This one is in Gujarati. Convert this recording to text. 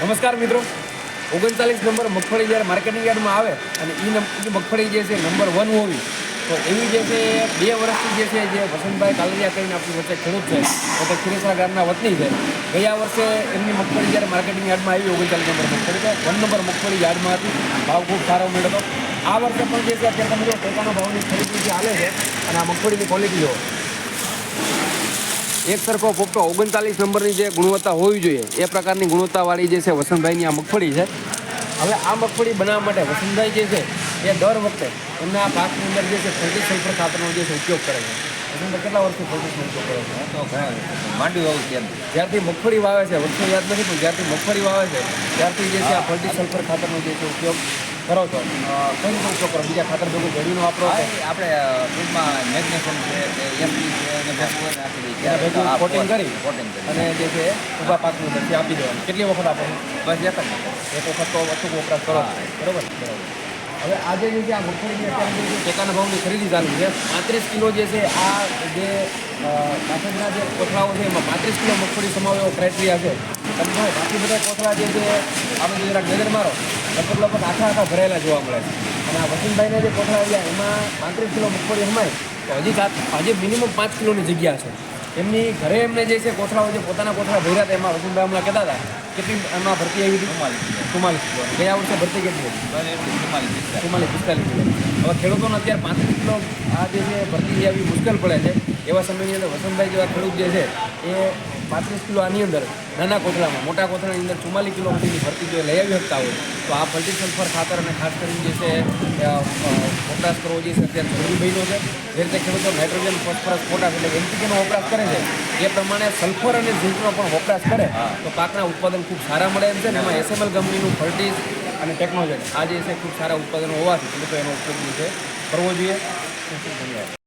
નમસ્કાર મિત્રો. ઓગણચાલીસ નંબર મગફળી જ્યારે માર્કેટિંગ યાર્ડમાં આવે અને એ મગફળી જે છે નંબર વન હોવી, તો એવી જે છે બે વર્ષથી જે છે જે વસંતભાઈ કાલરિયા કરીને આપણી વચ્ચે ખેડૂત છે એટલે ખીરેસરા ગામના વતની છે. ગયા વર્ષે એમની મગફળી જ્યારે માર્કેટિંગ યાર્ડમાં આવી, ઓગણચાલીસ નંબર મગફળી તો વન નંબર મગફળી યાર્ડમાં હતી. ભાવ ખૂબ સારો મળ્યો હતો. આ વર્ષે પણ જે છે અત્યારે તમે ટેકાના ભાવની ખરીદી જે હાલે છે અને આ મગફળીની ક્વોલિટી જો એક સરખો પોપટો ઓગણચાલીસ નંબરની જે ગુણવત્તા હોવી જોઈએ એ પ્રકારની ગુણવત્તાવાળી જે છે વસંતભાઈની આ મગફળી છે. હવે આ મગફળી બનાવવા માટે વસંતભાઈ જે છે એ દર વખતે એમના આ પાકની અંદર જે છે ફર્ટી સલ્ફર ખાતરનો જે છે ઉપયોગ કરે છે. વસંતભાઈ કેટલા વર્ષથી ફર્ટીસનો ઉપયોગ કરે છે? તો માંડવી વાવું ત્યાંથી જ્યારથી મગફળી વાવે છે વર્ષો યાદ નથી પણ જ્યારથી મગફળી વાવે છે ત્યારથી જે છે આ ફર્ટી સલ્ફર ખાતરનો જે છે ઉપયોગ કરો છો? કઈ રીતે ઉપયોગ કરો? બીજા ખાતર ભેગું ભેળવીને વાપરો આપણે ટૂંકમાં મેગ્નેશિયમ છે એમપી છે અને ભેગું નાખી દઈએ. ભેગું coating કરી? કોટિંગ કરી. અને જે છે ઊભા પાકનું પછી આપી દેવાનું. કેટલી વખત આપો? બસ એક જ એક વખત તો અચૂક વપરાશ કરો. બરાબર બરોબર? હવે આજે જે છે આ મગફળીની ટેકાના ભાવની ખરીદી ચાલુ છે. પાંત્રીસ કિલો જે છે આ જે પાછળના જે કોથળાઓ છે એમાં પાંત્રીસ કિલો મગફળી સમાવે એવો ક્રાઇટેરિયા છે. તમે બાકી બધા કોથળા જે છે આપણે જરાક નજર મારો. લગભગ લગભગ આખા આખા ભરેલા જોવા મળે છે. અને આ વસંતભાઈના જે કોથળા આવ્યા એમાં પાંત્રીસ કિલો મગફળી સમાય. તો હજી હજી મિનિમમ પાંચ કિલોની જગ્યા છે. એમની ઘરે એમને જે છે કોથળાઓ જે પોતાના કોથળા ભર્યા હતા એમાં વસંતભાઈ હમણાં કહેતા હતા કેટલી એમાં ભરતી આવી હતી? ચુમ્માલીસ કિલો. ગયા વર્ષે ભરતી કેટલી હતી. ચુમ્માલીસ પિસ્તાલીસ. કિલો. હવે ખેડૂતોને અત્યારે પાંત્રીસ કિલો આ જે છે ભરતી આવી મુશ્કેલ પડે છે. એવા સમયની અંદર વસંતભાઈ જેવા ખેડૂત જે છે એ પાંત્રીસ કિલો આની અંદર, નાના કોથળામાં, મોટા કોથળાની અંદર ચુમ્માલીસ કિલો સુધીની ભરતી જો લઈ આવી શકતા હોય, તો આ ફર્ટી સલ્ફર ખાતર અને ખાસ કરીને જે છે વપરાશ કરવો જોઈએ અત્યારે જરૂરી બન્યો છે. જે રીતે ખેડૂતો નાઇટ્રોજન, ફોસ્ફરસ, પોટાશ એટલે એનપીકેનો વપરાશ કરે છે, એ પ્રમાણે સલ્ફર અને ઝીંકનો પણ વપરાશ કરે, તો પાકના ઉત્પાદન ખૂબ સારા મળે એમ છે ને એમાં એસએમએલ કંપનીનું ફર્ટીઝ અને ટેકનોલોજી આ જે છે, ખૂબ સારા ઉત્પાદનો હોવાથી ખેડૂતો એનો ઉપયોગ છે, કરવો જોઈએ. ધન્યવાદ